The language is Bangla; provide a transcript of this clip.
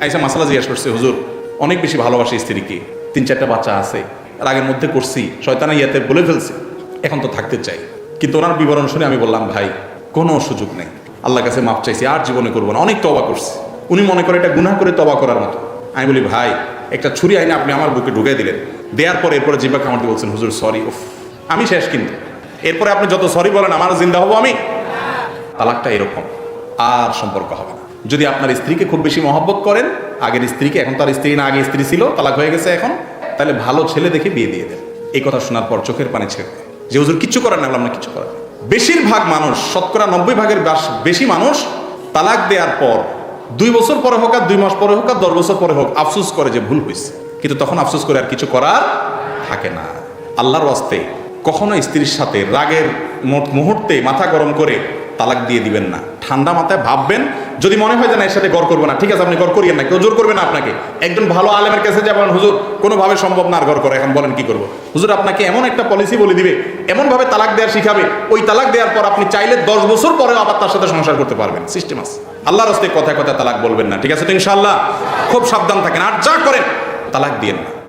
আইসা মাসালা জিজ্ঞাসা করছে, হুজুর, অনেক বেশি ভালোবাসি স্ত্রীকে তিন চারটা বাচ্চা আছে রাগের মধ্যে করছি শয়তানা ইয়াতে বলে ফেলছে। এখন তো থাকতে চাই। কিন্তু ওনার বিবরণ শুনে আমি বললাম, ভাই, কোনো সুযোগ নেই। আল্লাহর কাছে মাপ চাইছি, আর জীবনে করব না। অনেক তবা করছি। উনি মনে করে এটা গুনাহ করে তবা করার মতো। আমি বলি, ভাই, একটা ছুরি আইনে আপনি আমার বুকে ঢুকে দিলেন। দেওয়ার পর এরপরে জিব্বা খামারতে বলছেন, হুজুর সরি উফ, আমি শেষ কিন্তু। এরপরে আপনি যত সরি বলেন, আমার জিন্দা হব আমি? তালাকটা এরকম, আর সম্পর্ক হবে না। যদি আপনার স্ত্রীকে খুব বেশি মহব্বত করেন, আগের স্ত্রীকে, এখন তার স্ত্রী না আগে স্ত্রী ছিল, তালাক হয়ে গেছে এখন, তাহলে ভালো ছেলে দেখে বিয়ে দিয়ে দেন এই কথা শোনার পর চোখের পানি ছেড়ে। যে হুজুর কিচ্ছু করার না কিছু করেন না। বেশিরভাগ মানুষ, শতকরা নব্বই ভাগের বেশি মানুষ তালাক দেওয়ার পর, দুই বছর পরে হোক আর দুই মাস পরে হোক আর দশ বছর পরে হোক, আফসোস করে যে ভুল হয়েছে কিন্তু তখন আফসোস করে আর কিছু করার থাকে না আল্লাহর ওয়াস্তে কখনো স্ত্রীর সাথে রাগের মুহূর্তে মাথা গরম করে তালাক দিয়ে দিবেন না ঠান্ডা মাথায় ভাববেন, যদি মনে হয় যে না, এর সাথে গড় করব না, ঠিক আছে, আপনি গড় করিয়েন না, কেউ জোর করবে না আপনাকে। একজন ভালো আলেমের কাছে যাবেন, হুজুর, কোনোভাবে সম্ভব না আর গড় করে, এখন বলেন কি করব? হুজুর, আপনাকে এমন একটা পলিসি বলে দিবে, এমনভাবে তালাক দেওয়ার শিখাবে, ওই তালাক দেওয়ার পর আপনি চাইলে দশ বছর পরেও আবার তার সাথে সংসার করতে পারবেন। সিস্টেম আছে। আল্লাহর রাস্তায় কথায় কথায় তালাক বলবেন না, ঠিক আছে? তো ইনশাল্লাহ খুব সাবধান থাকেন। আর যা করেন, তালাক দিয়েন না।